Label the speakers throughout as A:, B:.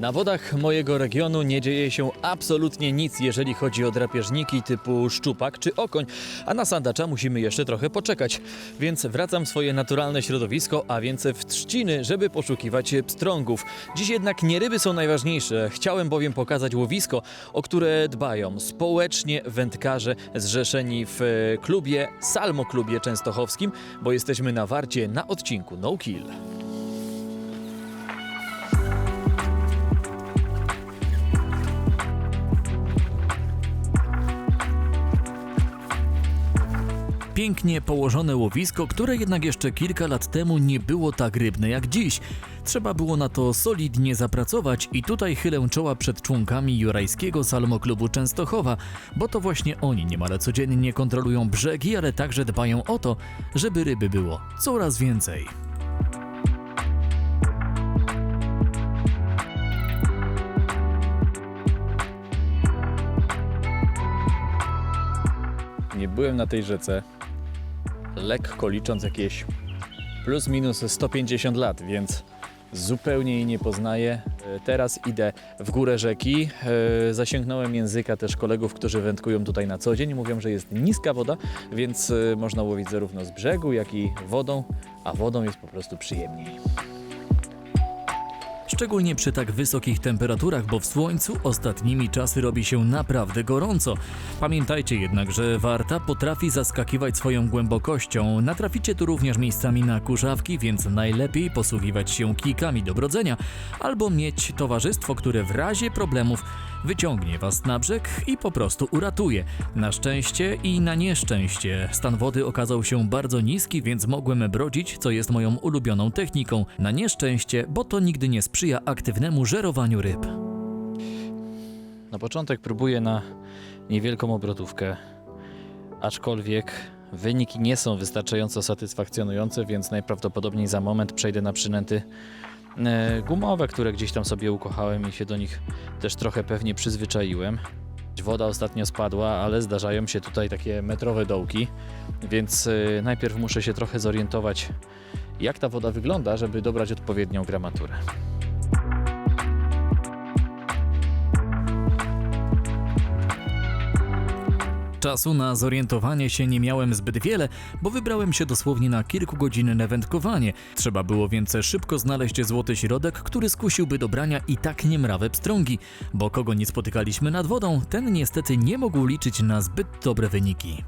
A: Na wodach mojego regionu nie dzieje się absolutnie nic, jeżeli chodzi o drapieżniki typu szczupak czy okoń, a na sandacza musimy jeszcze trochę poczekać. Więc wracam w swoje naturalne środowisko, a więc w trzciny, żeby poszukiwać pstrągów. Dziś jednak nie ryby są najważniejsze. Chciałem bowiem pokazać łowisko, o które dbają społecznie wędkarze zrzeszeni w e, klubie Salmo Klubie Częstochowskim, bo jesteśmy na warcie na odcinku No Kill. Pięknie położone łowisko, które jednak jeszcze kilka lat temu nie było tak rybne jak dziś. Trzeba było na to solidnie zapracować i tutaj chylę czoła przed członkami Jurajskiego Salmoklubu Częstochowa, bo to właśnie oni niemal codziennie kontrolują brzegi, ale także dbają o to, żeby ryby było coraz więcej. Nie byłem na tej rzece, lekko licząc jakieś plus minus 150 lat, więc zupełnie jej nie poznaję. E, Teraz idę w górę rzeki. E, Zasięgnąłem języka też kolegów, którzy wędkują tutaj na co dzień. Mówią, że jest niska woda, więc e, można łowić zarówno z brzegu, jak i wodą, a wodą jest po prostu przyjemniej. Szczególnie przy tak wysokich temperaturach, bo w słońcu ostatnimi czasy robi się naprawdę gorąco. Pamiętajcie jednak, że warta potrafi zaskakiwać swoją głębokością. Natraficie tu również miejscami na kurzawki, więc najlepiej posługiwać się kijkami do brodzenia albo mieć towarzystwo, które w razie problemów wyciągnie was na brzeg i po prostu uratuje. Na szczęście i na nieszczęście stan wody okazał się bardzo niski, więc mogłem brodzić, co jest moją ulubioną techniką. Na nieszczęście, bo to nigdy nie sprzyja aktywnemu żerowaniu ryb. Na początek próbuję na niewielką obrotówkę, aczkolwiek wyniki nie są wystarczająco satysfakcjonujące, więc najprawdopodobniej za moment przejdę na przynęty gumowe, które gdzieś tam sobie ukochałem i się do nich też trochę pewnie przyzwyczaiłem. Woda ostatnio spadła, ale zdarzają się tutaj takie metrowe dołki, więc e, najpierw muszę się trochę zorientować, jak ta woda wygląda, żeby dobrać odpowiednią gramaturę. Czasu na zorientowanie się nie miałem zbyt wiele, bo wybrałem się dosłownie na kilkugodzinne wędkowanie. Trzeba było więc szybko znaleźć złoty środek, który skusiłby do brania i tak niemrawe pstrągi, bo kogo nie spotykaliśmy nad wodą, ten niestety nie mógł liczyć na zbyt dobre wyniki.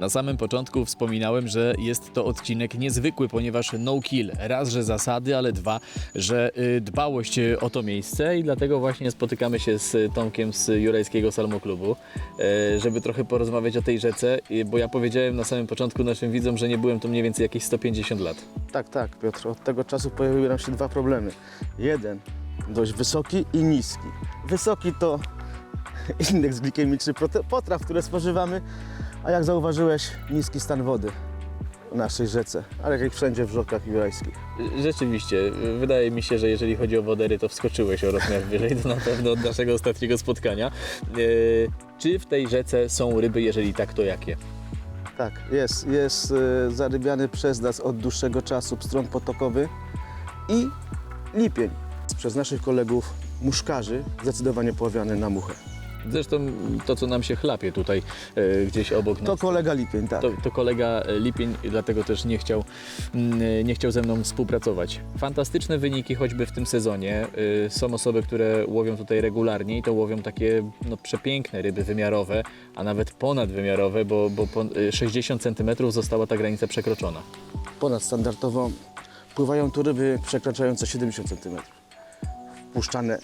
A: Na samym początku wspominałem, że jest to odcinek niezwykły, ponieważ no kill. Raz, że zasady, ale dwa, że y, dbałość y, o to miejsce i dlatego właśnie spotykamy się z Tomkiem z Jurajskiego Salmoklubu, y, żeby trochę porozmawiać o tej rzece, y, bo ja powiedziałem na samym początku naszym widzom, że nie byłem tu mniej więcej jakieś 150 lat.
B: Tak, tak, Piotr. Od tego czasu pojawiły nam się dwa problemy. Jeden dość wysoki i niski. Wysoki to indeks glikemiczny potraw, które spożywamy, a jak zauważyłeś, niski stan wody w naszej rzece, ale jak wszędzie w rzekach jurajskich.
A: Rzeczywiście, wydaje mi się, że jeżeli chodzi o wodery, to wskoczyłeś o rozmiar wyżej, to na pewno od naszego ostatniego spotkania. Y, Czy w tej rzece są ryby, jeżeli tak, to jakie?
B: Tak, jest, jest e, zarybiany przez nas od dłuższego czasu pstrąg potokowy i lipień. Przez naszych kolegów muszkarzy zdecydowanie poławiany na muchę.
A: Zresztą to, co nam się chlapie tutaj e, gdzieś obok
B: To
A: nas.
B: kolega lipień, tak.
A: To, to kolega e, Lipień, dlatego też nie chciał, mm, e, nie chciał ze mną współpracować. Fantastyczne wyniki choćby w tym sezonie. E, Są osoby, które łowią tutaj regularnie i to łowią takie no, przepiękne ryby wymiarowe, a nawet ponadwymiarowe, bo, bo po, e, 60 cm została ta granica przekroczona.
B: Ponadstandardowo pływają tu ryby przekraczające 70 cm. Wpuszczane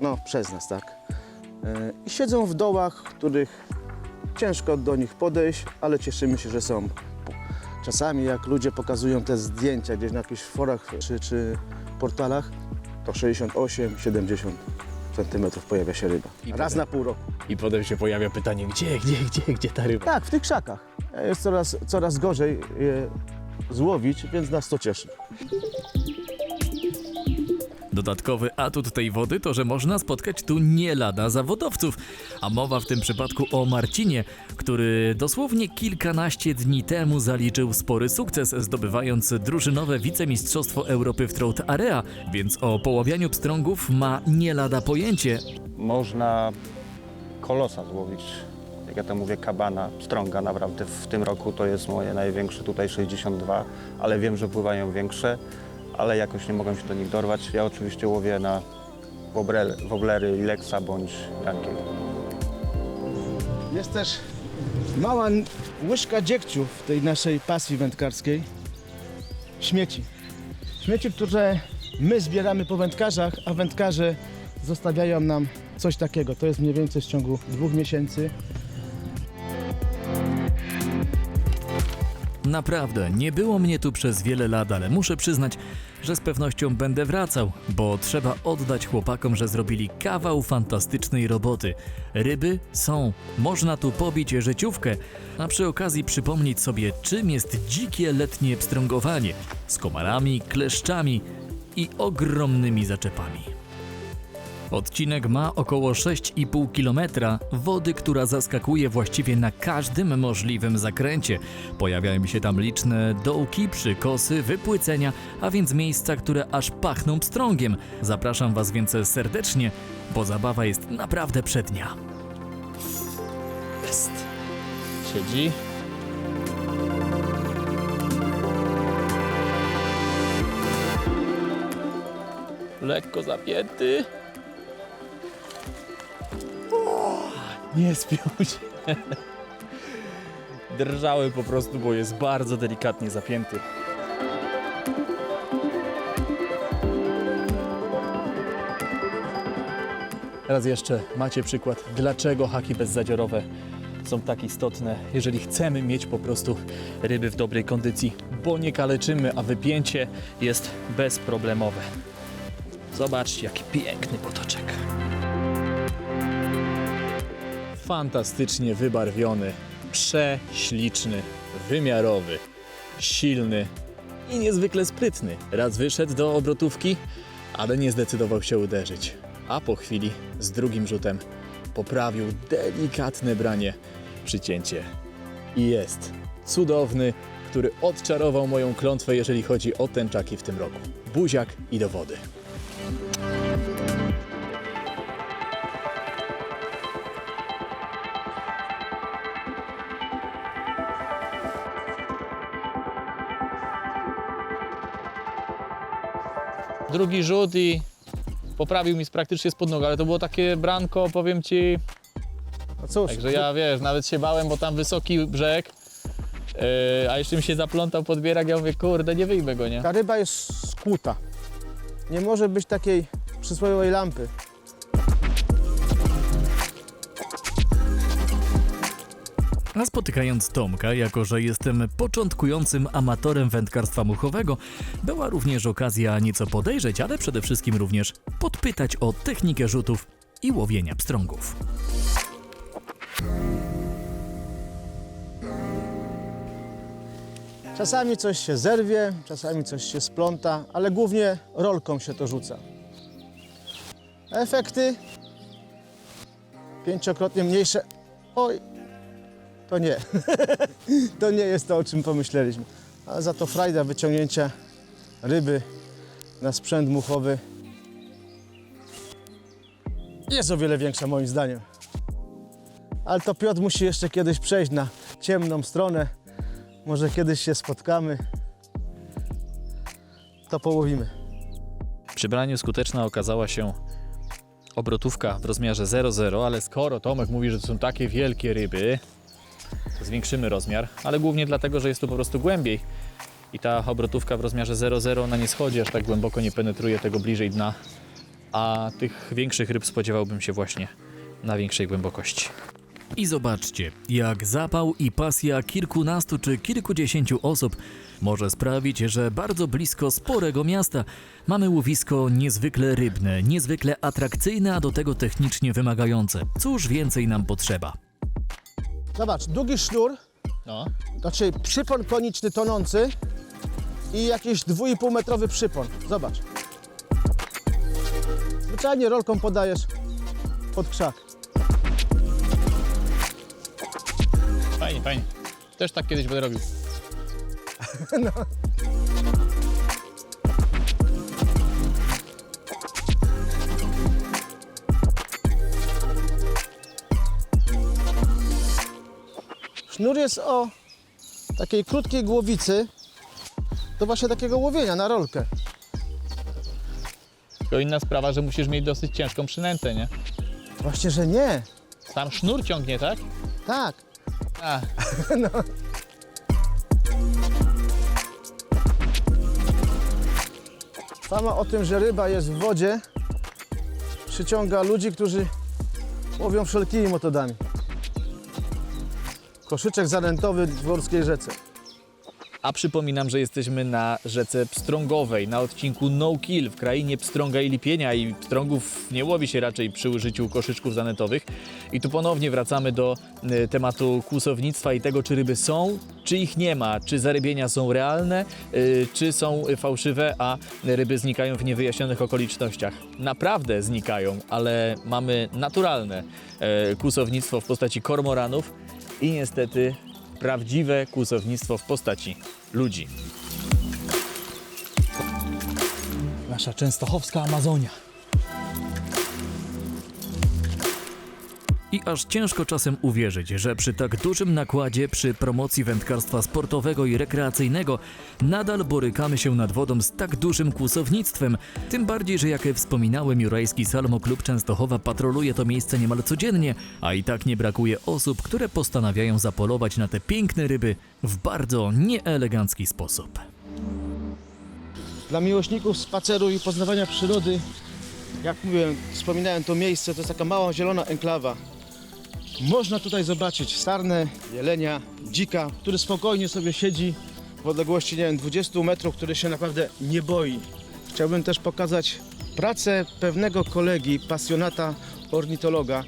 B: no, przez nas, tak. E, I siedzą w dołach, których ciężko do nich podejść, ale cieszymy się, że są. Czasami jak ludzie pokazują te zdjęcia gdzieś na jakichś forach czy, czy portalach, to 68-70 cm pojawia się ryba.
A: I
B: Raz
A: potem-
B: na pół roku.
A: I potem się pojawia pytanie, gdzie, gdzie, gdzie, gdzie ta ryba?
B: Tak, w tych krzakach. Jest coraz, coraz gorzej je złowić, więc nas to cieszy.
A: Dodatkowy atut tej wody to, że można spotkać tu nie lada zawodowców, a mowa w tym przypadku o Marcinie, który dosłownie kilkanaście dni temu zaliczył spory sukces, zdobywając drużynowe wicemistrzostwo Europy w Trout Area, więc o poławianiu pstrągów ma nie lada pojęcie.
C: Można kolosa złowić, jak ja to mówię, kabana, strąga naprawdę. W tym roku to jest moje największe, tutaj 62, ale wiem, że pływają większe, ale jakoś nie mogę się do nich dorwać. Ja oczywiście łowię na woblery Lexa bądź Jankiego.
B: Jest też mała łyżka dziegciu w tej naszej pasji wędkarskiej. Śmieci. Śmieci, które my zbieramy po wędkarzach, a wędkarze zostawiają nam coś takiego. To jest mniej więcej w ciągu dwóch miesięcy.
A: Naprawdę, nie było mnie tu przez wiele lat, ale muszę przyznać, że z pewnością będę wracał, bo trzeba oddać chłopakom, że zrobili kawał fantastycznej roboty. Ryby są, można tu pobić życiówkę, a przy okazji przypomnieć sobie, czym jest dzikie letnie pstrągowanie z komarami, kleszczami i ogromnymi zaczepami. Odcinek ma około 6,5 km wody, która zaskakuje właściwie na każdym możliwym zakręcie. Pojawiają się tam liczne dołki, przykosy, wypłycenia, a więc miejsca, które aż pachną pstrągiem. Zapraszam Was więc serdecznie, bo zabawa jest naprawdę przednia. Jest. Siedzi. Lekko zapięty. Nie spiął się. Drżały po prostu, bo jest bardzo delikatnie zapięty. Raz jeszcze macie przykład, dlaczego haki bezzadziorowe są tak istotne, jeżeli chcemy mieć po prostu ryby w dobrej kondycji, bo nie kaleczymy, a wypięcie jest bezproblemowe. Zobaczcie, jaki piękny potoczek fantastycznie wybarwiony, prześliczny, wymiarowy, silny i niezwykle sprytny. Raz wyszedł do obrotówki, ale nie zdecydował się uderzyć. A po chwili z drugim rzutem poprawił delikatne branie, przycięcie. I jest cudowny, który odczarował moją klątwę, jeżeli chodzi o tęczaki w tym roku. Buziak i do wody.
D: Drugi rzut i poprawił mi z praktycznie spod nóg, ale to było takie branko, powiem ci,
B: No cóż,
D: także ja wiesz, nawet się bałem, bo tam wysoki brzeg, yy, a jeszcze mi się zaplątał podbierak, ja mówię, kurde, nie wyjmę go, nie?
B: ta ryba jest skłuta. Nie może być takiej przysłowiowej lampy.
A: A spotykając Tomka, jako że jestem początkującym amatorem wędkarstwa muchowego, była również okazja nieco podejrzeć, ale przede wszystkim również podpytać o technikę rzutów i łowienia pstrągów.
B: Czasami coś się zerwie, czasami coś się spląta, ale głównie rolką się to rzuca. Efekty pięciokrotnie mniejsze. Oj, to nie. to nie jest to, o czym pomyśleliśmy. Ale za to frajda wyciągnięcia ryby na sprzęt muchowy jest o wiele większa moim zdaniem. Ale to Piotr musi jeszcze kiedyś przejść na ciemną stronę. Może kiedyś się spotkamy. To połowimy.
D: Przy braniu skuteczna okazała się obrotówka w rozmiarze 0,0, ale skoro Tomek mówi, że to są takie wielkie ryby, zwiększymy rozmiar, ale głównie dlatego, że jest tu po prostu głębiej. I ta obrotówka w rozmiarze 0,0 ona nie schodzi aż tak głęboko, nie penetruje tego bliżej dna, a tych większych ryb spodziewałbym się właśnie na większej głębokości.
A: I zobaczcie, jak zapał i pasja kilkunastu czy kilkudziesięciu osób może sprawić, że bardzo blisko sporego miasta mamy łowisko niezwykle rybne, niezwykle atrakcyjne, a do tego technicznie wymagające. Cóż więcej nam potrzeba?
B: Zobacz, długi sznur,
D: No.
B: znaczy przypon koniczny tonący i jakiś 2,5 metrowy przypon. Zobacz. Zwyczajnie rolką podajesz pod krzak.
A: Fajnie, fajnie. Też tak kiedyś będę robił.
B: Sznur jest o takiej krótkiej głowicy do właśnie takiego łowienia na rolkę.
A: Tylko inna sprawa, że musisz mieć dosyć ciężką przynętę, nie?
B: Właśnie, że nie.
A: Tam sznur ciągnie, tak?
B: Tak.
A: A,
B: Sama o tym, że ryba jest w wodzie, przyciąga ludzi, którzy łowią wszelkimi metodami. Koszyczek zanętowy w Dworskiej rzece.
A: A przypominam, że jesteśmy na rzece Pstrągowej, na odcinku No Kill w krainie Pstrąga i Lipienia i pstrągów nie łowi się raczej przy użyciu koszyczków zanętowych. I tu ponownie wracamy do y, tematu kłusownictwa i tego, czy ryby są, czy ich nie ma, czy zarybienia są realne, y, czy są fałszywe, a ryby znikają w niewyjaśnionych okolicznościach. Naprawdę znikają, ale mamy naturalne e, kłusownictwo w postaci kormoranów i niestety prawdziwe kłusownictwo w postaci ludzi. Nasza częstochowska Amazonia.
E: I aż ciężko czasem uwierzyć, że przy tak dużym nakładzie, przy promocji wędkarstwa sportowego i rekreacyjnego, nadal borykamy się nad wodą z tak dużym kłusownictwem. Tym bardziej, że jak wspominałem, Jurajski Salmo Klub Częstochowa patroluje to miejsce niemal codziennie, a i tak nie brakuje osób, które postanawiają zapolować na te piękne ryby w bardzo nieelegancki sposób.
B: Dla miłośników spaceru i poznawania przyrody, jak mówiłem, wspominałem to miejsce, to jest taka mała zielona enklawa. Można tutaj zobaczyć sarnę, jelenia, dzika, który spokojnie sobie siedzi w odległości, nie wiem, 20 metrów, który się naprawdę nie boi. Chciałbym też pokazać pracę pewnego kolegi, pasjonata ornitologa,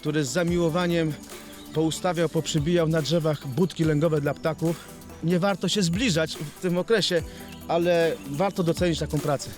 B: który z zamiłowaniem poustawiał, poprzybijał na drzewach budki lęgowe dla ptaków. Nie warto się zbliżać w tym okresie, ale warto docenić taką pracę.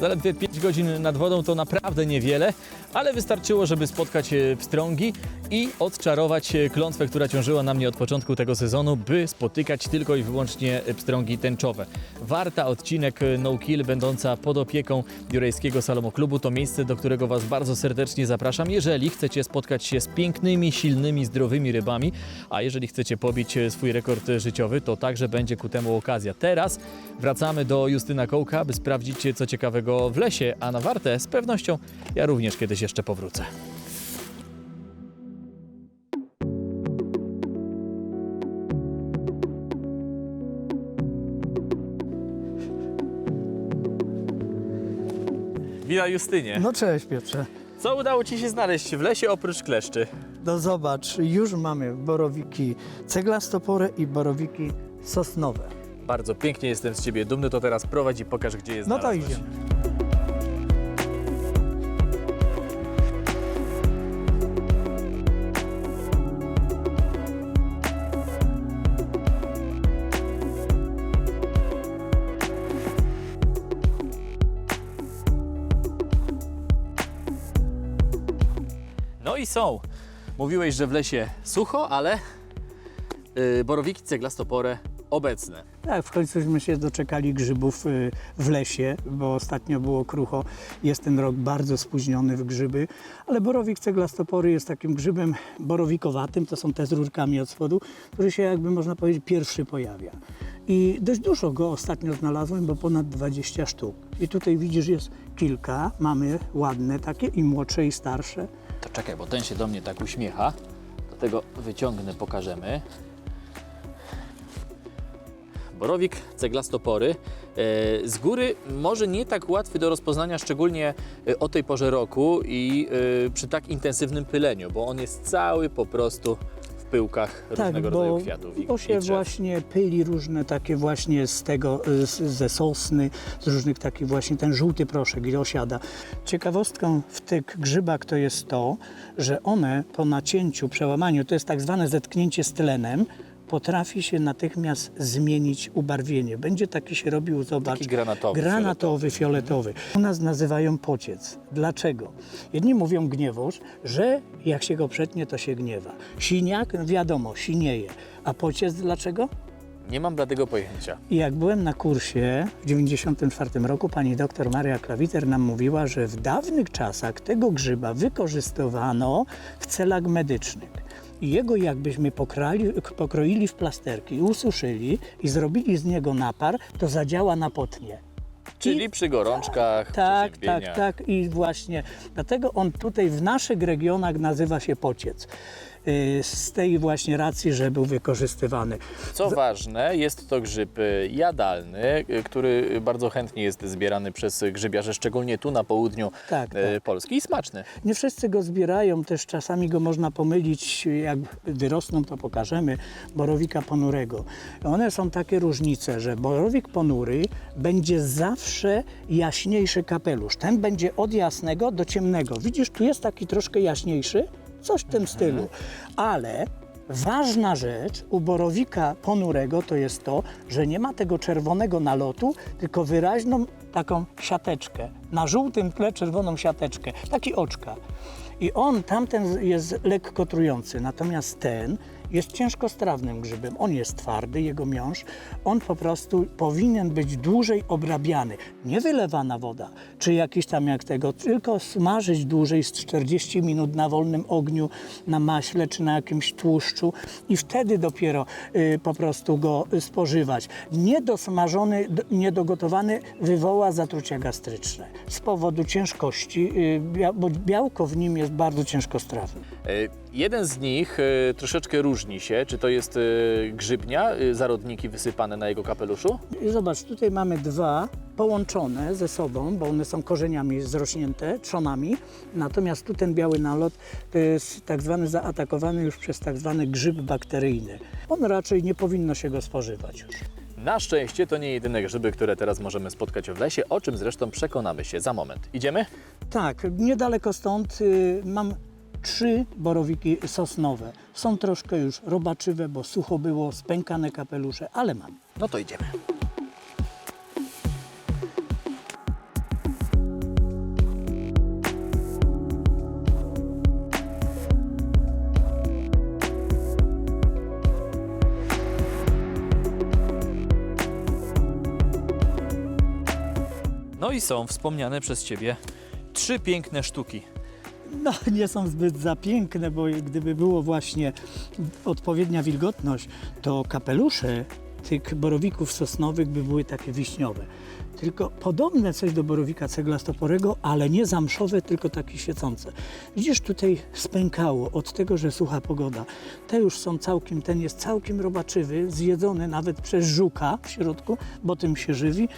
A: Zaledwie 5 godzin nad wodą to naprawdę niewiele, ale wystarczyło, żeby spotkać e, pstrągi i odczarować klątwę, która ciążyła na mnie od początku tego sezonu, by spotykać tylko i wyłącznie pstrągi tęczowe. Warta odcinek No Kill, będąca pod opieką Jurejskiego Salomo Klubu, to miejsce, do którego Was bardzo serdecznie zapraszam, jeżeli chcecie spotkać się z pięknymi, silnymi, zdrowymi rybami, a jeżeli chcecie pobić swój rekord życiowy, to także będzie ku temu okazja. Teraz wracamy do Justyna Kołka, by sprawdzić, co ciekawego w lesie, a na wartę z pewnością ja również kiedyś jeszcze powrócę. Witaj Justynie.
F: No cześć Piotrze.
A: Co udało Ci się znaleźć w lesie oprócz kleszczy?
F: No zobacz, już mamy borowiki ceglastopore i borowiki sosnowe.
A: Bardzo pięknie jestem z Ciebie dumny, to teraz prowadź i pokaż, gdzie jest
F: No to idziemy.
A: Są. Mówiłeś, że w lesie sucho, ale yy, borowiki ceglastopore obecne.
F: Tak, w końcuśmy się doczekali grzybów y, w lesie, bo ostatnio było krucho. Jest ten rok bardzo spóźniony w grzyby, ale borowik ceglastopory jest takim grzybem borowikowatym, to są te z rurkami od spodu, który się jakby można powiedzieć pierwszy pojawia. I dość dużo go ostatnio znalazłem, bo ponad 20 sztuk. I tutaj widzisz jest kilka, mamy ładne takie i młodsze i starsze.
A: To czekaj, bo ten się do mnie tak uśmiecha. Do tego wyciągnę, pokażemy. Borowik ceglastopory. E, Z góry może nie tak łatwy do rozpoznania, szczególnie e, o tej porze roku i e, przy tak intensywnym pyleniu, bo on jest cały po prostu pyłkach różnego rodzaju kwiatów i,
F: bo
A: i
F: się
A: drzew.
F: właśnie pyli różne takie właśnie z tego, z, ze sosny, z różnych takich właśnie, ten żółty proszek i osiada. Ciekawostką w tych grzybach to jest to, że one po nacięciu, przełamaniu, to jest tak zwane zetknięcie z tlenem, potrafi się natychmiast zmienić ubarwienie. Będzie taki się robił, zobacz,
A: Taki granatowy,
F: granatowy, fioletowy. U nas nazywają pociec. Dlaczego? Jedni mówią gniewóż, że jak się go przetnie, to się gniewa. Siniak, wiadomo, sinieje. A pociec dlaczego?
A: Nie mam bladego pojęcia.
F: I jak byłem na kursie w 1994 roku, pani doktor Maria Klawiter nam mówiła, że w dawnych czasach tego grzyba wykorzystywano w celach medycznych. I jego jakbyśmy pokrali, pokroili w plasterki, ususzyli i zrobili z niego napar, to zadziała na potnie.
A: Czyli przy gorączkach,
F: Tak, tak, tak i właśnie dlatego on tutaj w naszych regionach nazywa się pociec. Y, Z tej właśnie racji, że był wykorzystywany.
A: Co ważne, jest to grzyb y, jadalny, y, który bardzo chętnie jest zbierany przez grzybiarzy, szczególnie tu na południu
F: Tak, tak.
A: Polski i smaczny.
F: Nie wszyscy go zbierają, też czasami go można pomylić, jak wyrosną, to pokażemy, borowika ponurego. One są takie różnice, że borowik ponury będzie zawsze jaśniejszy kapelusz. Ten będzie od jasnego do ciemnego. Widzisz, tu jest taki troszkę jaśniejszy, coś w tym stylu. Ale ważna rzecz u borowika ponurego to jest to, że nie ma tego czerwonego nalotu, tylko wyraźną taką siateczkę. Na żółtym tle czerwoną siateczkę, taki oczka. I on, tamten jest lekko trujący, natomiast ten jest ciężkostrawnym grzybem. On jest twardy, jego miąższ. On po prostu powinien być dłużej obrabiany. Nie wylewana woda, czy jakiś tam jak tego, tylko smażyć dłużej z 40 minut na wolnym ogniu, na maśle czy na jakimś tłuszczu i wtedy dopiero y, po prostu go spożywać. Niedosmażony, niedogotowany wywoła zatrucia gastryczne z powodu ciężkości, y, bo białko w nim jest bardzo ciężkostrawne.
A: Y, Jeden z nich y, troszeczkę różni się. Czy to jest y, grzybnia, y, zarodniki wysypane na jego kapeluszu?
F: Zobacz, tutaj mamy dwa połączone ze sobą, bo one są korzeniami zrośnięte, trzonami. Natomiast tu ten biały nalot to jest tak zwany zaatakowany już przez tak zwany grzyb bakteryjny. On raczej nie powinno się go spożywać już.
A: Na szczęście to nie jedyne grzyby, które teraz możemy spotkać w lesie, o czym zresztą przekonamy się za moment. Idziemy?
F: Tak, niedaleko stąd mam trzy borowiki sosnowe. Są troszkę już robaczywe, bo sucho było, spękane kapelusze, ale mam.
A: No to idziemy. No i są wspomniane przez Ciebie trzy piękne sztuki.
F: No, nie są zbyt za piękne, bo gdyby było właśnie odpowiednia wilgotność, to kapelusze tych borowików sosnowych by były takie wiśniowe. Tylko podobne coś do borowika ceglastoporego, ale nie zamszowe, tylko takie świecące. Widzisz, tutaj spękało od tego, że sucha pogoda. Te już są całkiem, ten jest całkiem robaczywy, zjedzony nawet przez żuka w środku, bo tym się żywi.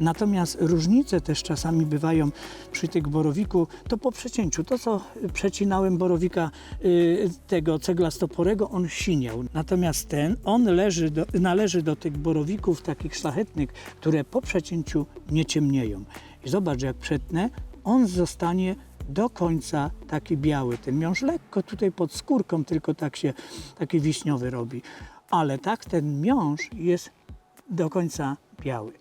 F: Natomiast różnice też czasami bywają przy tych borowiku, to po przecięciu. To, co przecinałem borowika y, tego ceglastoporego, on siniał. Natomiast ten, on leży do, należy do tych borowików takich szlachetnych, które po przecięciu nie ciemnieją. I zobacz, jak przetnę, on zostanie do końca taki biały. Ten miąższ lekko tutaj pod skórką tylko tak się taki wiśniowy robi. Ale tak ten miąższ jest do końca biały.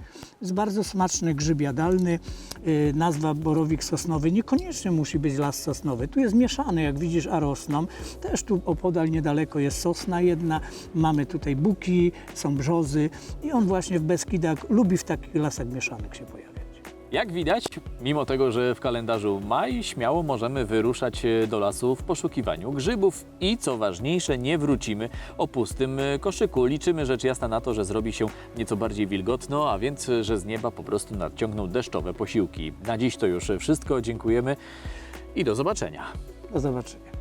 F: Jest bardzo smaczny grzyb jadalny. Yy, nazwa borowik sosnowy niekoniecznie musi być las sosnowy. Tu jest mieszany, jak widzisz, a rosną. Też tu opodal niedaleko jest sosna jedna. Mamy tutaj buki, są brzozy i on właśnie w Beskidach lubi w takich lasach mieszanych się pojawiać.
A: Jak widać, mimo tego, że w kalendarzu maj, śmiało możemy wyruszać e, do lasu w poszukiwaniu grzybów i co ważniejsze, nie wrócimy o pustym e, koszyku. Liczymy rzecz jasna na to, że zrobi się nieco bardziej wilgotno, a więc, e, że z nieba po prostu nadciągną deszczowe posiłki. Na dziś to już wszystko. Dziękujemy i do zobaczenia.
F: Do zobaczenia.